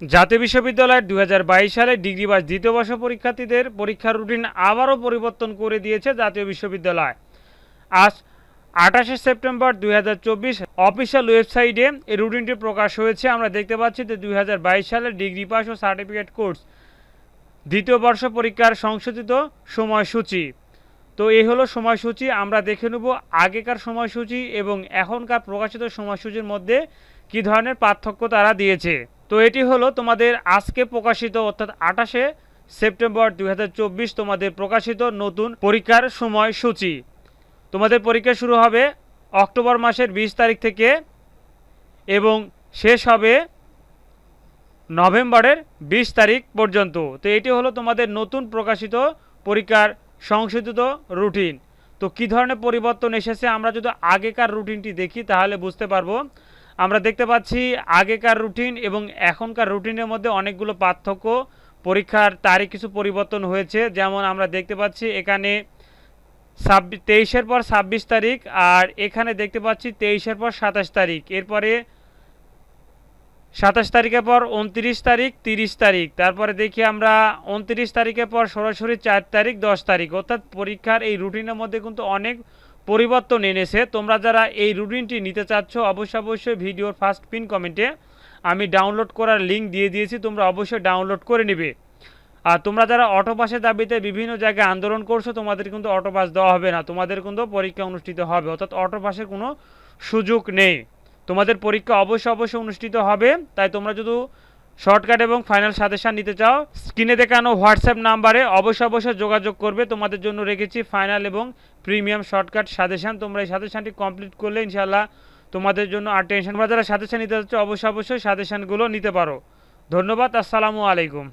জাতীয় বিশ্ববিদ্যালয়ের দু হাজার বাইশ সালে ডিগ্রি পাস দ্বিতীয় বর্ষ পরীক্ষার্থীদের পরীক্ষার রুটিন আবারও পরিবর্তন করে দিয়েছে জাতীয় বিশ্ববিদ্যালয়। আজ আঠাশে সেপ্টেম্বর দুই অফিসিয়াল ওয়েবসাইটে এই রুটিনটি প্রকাশ হয়েছে। আমরা দেখতে পাচ্ছি যে দুই হাজার বাইশ সালের ডিগ্রি পাস ও সার্টিফিকেট কোর্স দ্বিতীয় বর্ষ পরীক্ষার সংশোধিত সময়সূচি। তো এই হলো সময়সূচি। আমরা দেখে নেব আগেকার সময়সূচি এবং এখনকার প্রকাশিত সময়সূচির মধ্যে কী ধরনের পার্থক্য তারা দিয়েছে। তো এটি হলো তোমাদের আজকে প্রকাশিত, অর্থাৎ আঠাশে সেপ্টেম্বর দু হাজার চব্বিশ তোমাদের প্রকাশিত নতুন পরীক্ষার সময়সূচি। তোমাদের পরীক্ষা শুরু হবে অক্টোবর মাসের বিশ তারিখ থেকে এবং শেষ হবে নভেম্বরের বিশ তারিখ পর্যন্ত। তো এটি হলো তোমাদের নতুন প্রকাশিত পরীক্ষার সংশোধিত রুটিন। তো কী ধরনের পরিবর্তন এসেছে আমরা যদি আগেকার রুটিনটি দেখি তাহলে বুঝতে পারব আমরা দেখতে পাচ্ছি আগেকার রুটিন এবং এখনকার রুটিনের মধ্যে অনেকগুলো পার্থক্য। পরীক্ষার তারিখ কিছু পরিবর্তন হয়েছে। যেমন আমরা দেখতে পাচ্ছি এখানে ছাব্বিশ তেইশের পর ছাব্বিশ তারিখ আর এখানে দেখতে পাচ্ছি তেইশের পর সাতাশ তারিখ। এরপরে সাতাশ তারিখের পর উনত্রিশ তারিখ, তিরিশ তারিখ। তারপরে দেখি আমরা উনত্রিশ তারিখের পর সরাসরি চার তারিখ, দশ তারিখ। অর্থাৎ পরীক্ষার এই রুটিনের মধ্যে কিন্তু অনেক পরিবর্তন এনেছে। তোমরা যারা এই রুটিনটি নিতে চাচ্ছ, অবশ্যই অবশ্যই ভিডিওর ফার্স্ট পিন কমেন্টে আমি ডাউনলোড করার লিঙ্ক দিয়ে দিয়েছি, তোমরা অবশ্যই ডাউনলোড করে নেবে। আর তোমরা যারা অটো পাসের দাবিতে বিভিন্ন জায়গায় আন্দোলন করছ, তোমাদের কিন্তু অটো পাস দেওয়া হবে না। তোমাদের কিন্তু পরীক্ষা অনুষ্ঠিত হবে, অর্থাৎ অটো পাসের কোনো সুযোগ নেই। তোমাদের পরীক্ষা অবশ্যই অবশ্যই অনুষ্ঠিত হবে। তাই তোমরা যদি শর্টকাট এবং ফাইনাল সাজেশান নিতে চাও, স্ক্রিনে দেখানো হোয়াটসঅ্যাপ নাম্বারে অবশ্যই অবশ্যই যোগাযোগ করবে। তোমাদের জন্য রেখেছি ফাইনাল এবং প্রিমিয়াম শর্টকাট সাজেশান। তোমরা এই সাজেশানটি কমপ্লিট করলে ইনশাল্লাহ তোমাদের জন্য আর টেনশন তোমরা যারা সাজেশান নিতে চাচ্ছ, অবশ্যই অবশ্যই সাজেশানগুলো নিতে পারো। ধন্যবাদ, আসসালামু আলাইকুম।